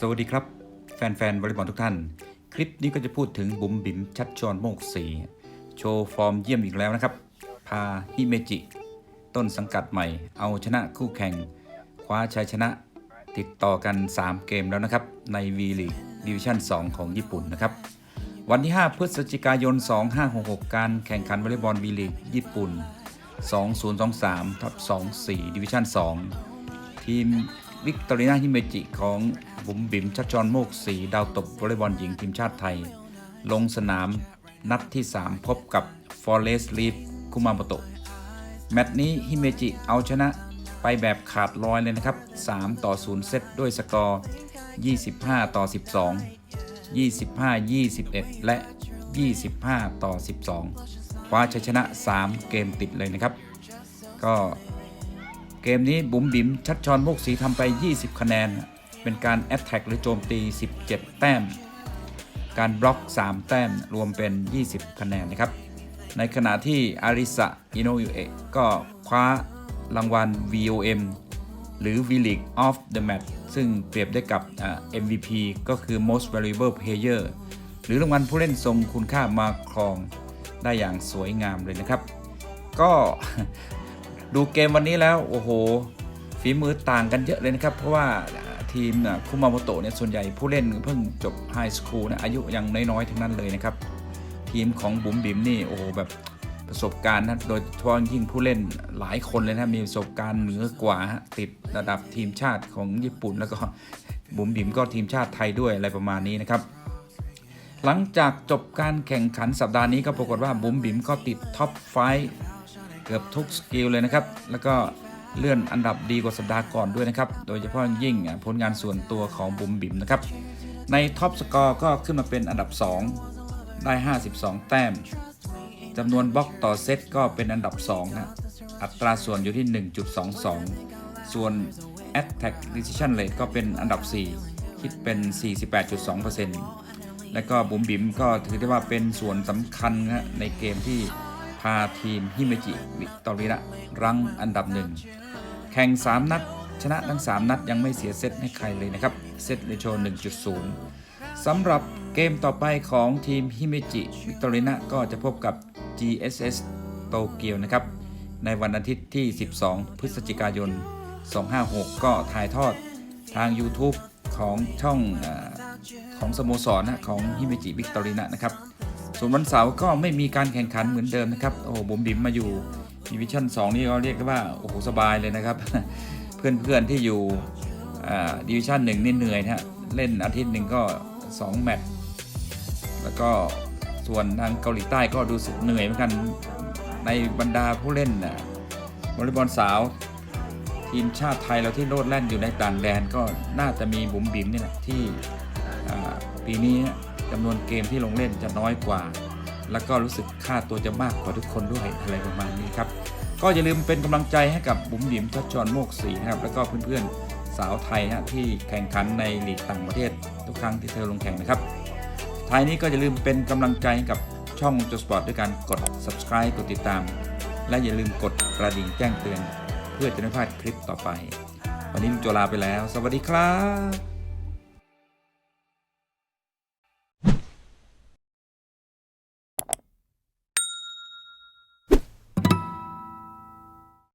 สวัสดีครับ แฟนๆวอลเลย์บอลทุกท่าน คลิปนี้ก็จะพูดถึงบุ๋มบิ๋มชัดชอนโมกสีโชว์ฟอร์มเยี่ยมอีกแล้วนะครับ พาฮิเมจิ ต้นสังกัดใหม่ เอาชนะคู่แข่ง คว้าชัยชนะติดต่อกัน 3 เกมแล้วนะครับ ใน V League Division 2ของญี่ปุ่นนะครับ วันที่ 5 พฤศจิกายน 2566 การแข่งขันวอลเลย์บอล V League ญี่ปุ่น 2023ทับ24 Division 2ทีม วิกตอรีนาฮิเมจิของบุ๋มบิ๋มชัดจรโมกสีดาวตบวอลเลย์บอลหญิงทีมชาติไทย ลงสนามนัดที่ 3 พบกับ Forest Leaf คุมาโมโตะแมตช์นี้ฮิเมจิเอาชนะไปแบบขาดลอยเลยนะครับ 3 ต่อ 0 เซตด้วยสกอร์ 25 ต่อ 12 25 21 และ 25 ต่อ 12 คว้าชัยชนะ 3 เกมติดเลยนะครับ ก็ เกมนี้บุ๋มบิ๋มชัดชอนโมกสีทำไป 20 คะแนน เป็นการแอตแทกหรือโจมตี 17 แต้ม การบล็อก 3 แต้ม รวมเป็น 20 คะแนนนะครับ ในขณะที่อาริสะอิโนยุเอะก็คว้ารางวัล VOM หรือ V League of the Match ซึ่งเปรียบได้กับ MVP ก็คือ Most Valuable Player หรือรางวัลผู้เล่นทรงคุณค่ามาครองได้อย่างสวยงามเลยนะครับ ก็ ดูเกมวันนี้แล้วโอ้โหฝีมือต่างกันเยอะเลยนะครับ เพราะว่าทีมอะคุมาโมโตะเนี่ยส่วนใหญ่ผู้เล่นเพิ่งจบไฮสคูลนะอายุยังน้อยๆ ทั้งนั้นเลยนะครับ ทีมของบุ๋มบิ๋มนี่โอ้โหแบบประสบการณ์นะโดยเฉพาะยิ่งผู้เล่นหลายคนเลยนะมีประสบการณ์เหนือกว่าติดระดับทีมชาติของญี่ปุ่น แล้วก็บุ๋มบิ๋มก็ทีมชาติไทยด้วยอะไรประมาณนี้นะครับ หลังจากจบการแข่งขันสัปดาห์นี้ก็ปรากฏว่าบุ๋มบิ๋มก็ติดท็อปไฟ เกือบทุกสกิลเลยนะครับ แล้วก็เลื่อนอันดับดีกว่าสัปดาห์ก่อนด้วยนะครับ โดยเฉพาะยิ่งผลงานส่วนตัวของบุ๋มบิ๋มนะครับ ในท็อปสกอร์ก็ขึ้นมาเป็นอันดับ 2 ได้ 52 แต้มจำนวนบล็อกต่อเซตก็เป็นอันดับ2นะอัตราส่วนอยู่ที่ 1.22 ส่วน Attack Decision Rate ก็เป็นอันดับ 4 คิดเป็น 48.2%และก็บุ๋มบิ๋มก็ถือได้ว่าเป็นส่วนสำคัญนะในเกมที่าทีมฮิเมจิวิกตอริระรั้งอันดับหนึ่งแข่ง 3 นัด ชนะทั้ง 3 นัดยังไม่เสียเซตให้ใครเลยนะครับ เซตเรโช1.0 สำหรับเกมต่อไปของทีมฮิเมจิวิกตอรินะก็จะพบกับ GSS โตเกียวนะครับ ในวันอาทิตย์ที่ 12 พฤศจิกายน 256 ก็ถ่ายทอดทาง YouTube ของช่องอของสโมสรนะของฮิเมจิวิกตอรินะนะครับ ส่วนวันเสาร์ก็ไม่มีการแข่งขันเหมือนเดิมนะครับโอ้โหบุ๋มบิ๋มมาอยู่ดิวิชั่น2 นี่ก็เรียกว่าโอ้โหสบายเลยนะครับ เพื่อนๆที่อยู่ดิวิชั่นหนึ่งนี่เหนื่อยนะฮะเล่นอาทิตย์หนึ่งก็ 2 แมตช์แล้วก็ส่วนทางเกาหลีใต้ก็ดูสึกเหนื่อยเหมือนกันในบรรดาผู้เล่นนะวอลเลย์บอลสาว ทีมชาติไทยเราที่โลดแล่นอยู่ในต่างแดนก็น่าจะมีบุ๋มบิ๋มนี่แหละที่ปีนี้ จำนวนเกมที่ลงเล่นจะน้อยกว่า แล้วก็รู้สึกค่าตัวจะมากกว่าทุกคนด้วยอะไรประมาณนี้ครับ ก็อย่าลืมเป็นกำลังใจให้กับบุ๋มบิ๋มชัดจรโมกศรีนะครับ แล้วก็เพื่อนๆสาวไทยนะที่แข่งขันในลีกต่างประเทศทุกครั้งที่เธอลงแข่งนะครับท้ายนี้ก็อย่าลืมเป็นกำลังใจให้กับช่องจสปอร์ตด้วยการกด subscribe กดติดตาม และอย่าลืมกดกระดิ่งแจ้งเตือน เพื่อจะไม่พลาดคลิปต่อไป วันนี้ลุงโจลาไปแล้ว สวัสดีครับ